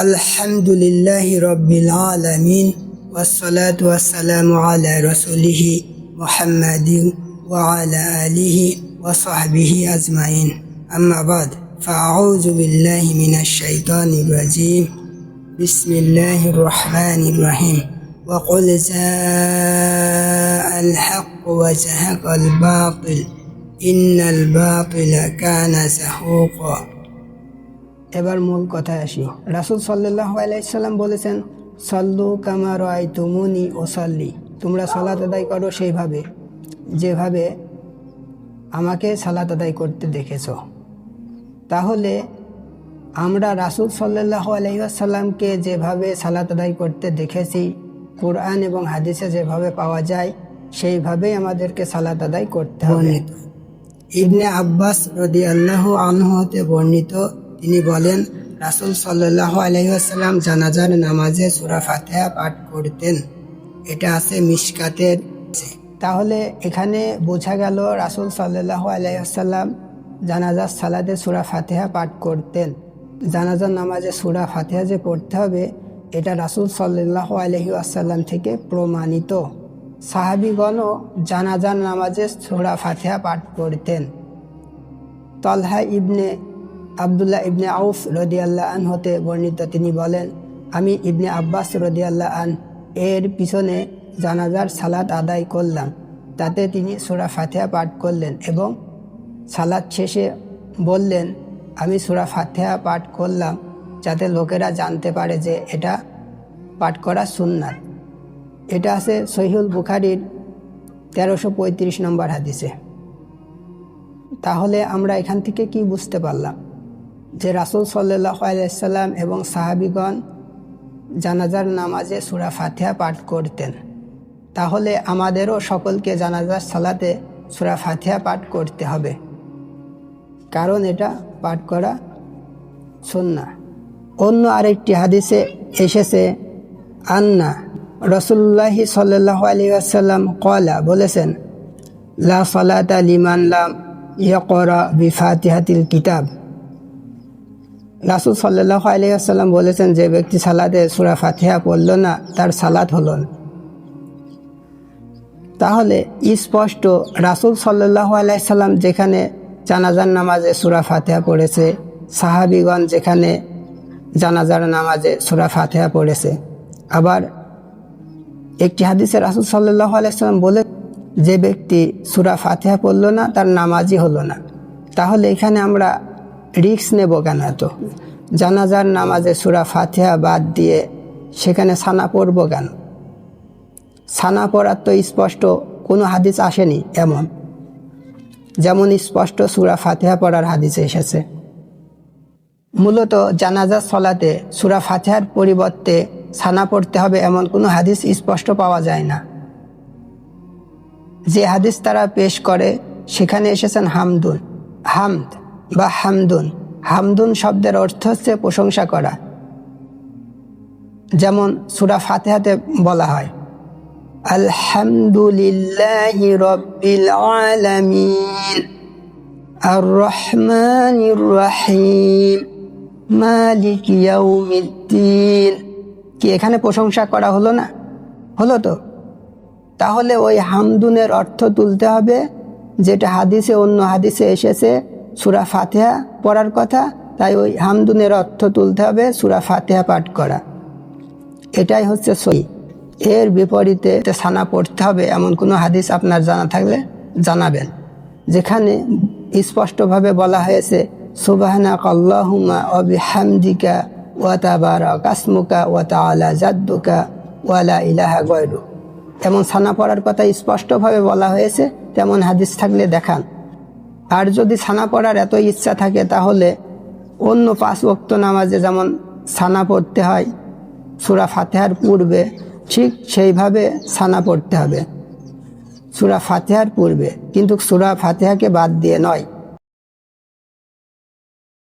الحمد لله رب العالمين والصلاة والسلام على رسوله محمد وعلى آله وصحبه أجمعين أما بعد فأعوذ بالله من الشيطان الرجيم بسم الله الرحمن الرحيم وقل جاء الحق وزهق الباطل إن الباطل كان زهوقا এবার মূল কথায় আসি। রাসুল সাল্লাহ আলাইসাল্লাম বলেছেন, সল্লু কামার আই তুমুনি ও সাল্লি তোমরা সালাত আদায় করো সেইভাবে, যেভাবে আমাকে সালাত আদায় করতে দেখেছ। তাহলে আমরা রাসুল সাল্লাহ আলহিহাসাল্লামকে যেভাবে সালাত আদায় করতে দেখেছি, কোরআন এবং হাদিসে যেভাবে পাওয়া যায়, সেইভাবেই আমাদেরকে সালাত আদায় করতে হবে। ইবনে আব্বাস রদি আল্লাহ আনহতে বর্ণিত তিনি বলেন, রাসুল সাল্লাহ আলহিহাসাল্লাম জানাজার নামাজে সুরা ফাতেহা পাঠ করতেন। এটা আছে মিশকাতের। তাহলে এখানে বোঝা গেল রাসুল সাল্লাহ আলাইসাল্লাম জানাজার সালাদে সুরা ফাতেহা পাঠ করতেন। জানাজার নামাজে সুরা ফাতেহা যে পড়তে হবে, এটা রাসুল সাল্লাহ আলহি আসাল্লাম থেকে প্রমাণিত। সাহাবিগণও জানাজার নামাজে সুরা ফাতেহা পাঠ করতেন। তলহা ইবনে আবদুল্লাহ ইবনে আউফ রদিয়াল্লাহ আন হতে বর্ণিত। তিনি বলেন, আমি ইবনে আব্বাস রদিয়াল্লাহ আন এর পিছনে জানাজার সালাত আদায় করলাম। তাতে তিনি সুরা ফাতেহা পাঠ করলেন এবং সালাদ শেষে বললেন, আমি সুরা ফাতেহা পাঠ করলাম যাতে লোকেরা জানতে পারে যে এটা পাঠ করা সুন্নাত। এটা আছে সহিউল বুখারির তেরোশো পঁয়ত্রিশ নম্বর হাদিসে। তাহলে আমরা এখান থেকে কি বুঝতে পারলাম? যে রাসুল সাল্লাহ আলাইসাল্লাম এবং সাহাবিগণ জানাজার নামাজে সুরা ফাতেহা পাঠ করতেন। তাহলে আমাদেরও সকলকে জানাজার সালাতে সুরা ফাতেহা পাঠ করতে হবে। কারণ এটা পাঠ করা সুন্না অন্য আরেকটি হাদিসে এসেছে, আন্না রসুল্লাহি সাল্লাহ আলী আসাল্লাম কলা বলেছেন, লা সালাতা লিমান লাম ইয়করা বিফাতিহাতিল কিতাব। রাসুল সাল্লাহ আলিয়াল্লাম বলেছেন, যে ব্যক্তি সালাদে সুরা ফাতিহা পড়ল না, তার সালাদ হল না। তাহলে স্পষ্ট, রাসুল সাল্লাহ আলাইসাল্লাম যেখানে জানাজার নামাজে সুরা ফাতেহা পড়েছে, সাহাবিগণ যেখানে জানাজার নামাজে সুরা ফাতেহা পড়েছে। আবার একটি হাদিসে রাসুল সাল্লাহ আলাইসাল্লাম বলে, যে ব্যক্তি সুরা ফাতেহা পড়ল না, তার নামাজই হলো না। তাহলে এখানে আমরা রিক্স নেব কেন এত? জানাজার নামাজে সুরা ফাতেহা বাদ দিয়ে সেখানে সানা পড়ব কেন? সানা পড়ার তো স্পষ্ট কোনো হাদিস আসেনি এমন। যেমন স্পষ্ট সুরা ফাতেহা পড়ার হাদিসে এসেছে। মূলত জানাজার সলাতে সুরা ফাতেহার পরিবর্তে সানা পড়তে হবে এমন কোনো হাদিস স্পষ্ট পাওয়া যায় না। যে হাদিস তারা পেশ করে, সেখানে এসেছেন হামদুন হামদ। বা হামদুন। হামদুন শব্দের অর্থ হচ্ছে প্রশংসা করা। যেমন সুরা ফাতেহাতে বলা হয়, আলহামদুলিল্লাহ রব্বিল আলামিন আর রহমানির রহিম, মালিক ইয়াউমিদ্দিন। কি এখানে প্রশংসা করা হলো না? হলো তো। তাহলে ওই হামদুনের অর্থ তুলতে হবে, যেটা হাদিসে, অন্য হাদিসে এসেছে সুরা ফাতেহা পড়ার কথা, তাই ওই হামদুনের অর্থ তুলতে হবে, সুরা ফাতেহা পাঠ করা। এটাই হচ্ছে সই এর বিপরীতে সানা পড়তে হবে, এমন কোনো হাদিস আপনার জানা থাকলে জানাবেন। যেখানে স্পষ্টভাবে বলা হয়েছে সুবাহনা কল্লাহুমা অবিহামদিকা ওয়াতাবার কাসমুকা ওয়াতা আলা জাদ্দুকা ওয়ালা ইলাহা গয়রু এমন সানা পড়ার কথা স্পষ্টভাবে বলা হয়েছে, তেমন হাদিস থাকলে দেখান। আর যদি সানা পড়ার এত ইচ্ছা থাকে, তাহলে অন্য পাঁচ ওক্ত নামাজে যেমন সানা পড়তে হয়, সুরা ফাতেহার পূর্বে ঠিক সেইভাবে সানা পড়তে হবে। সুরা ফাতেহার পূর্বে, কিন্তু সুরা ফাতেহাকে বাদ দিয়ে নয়।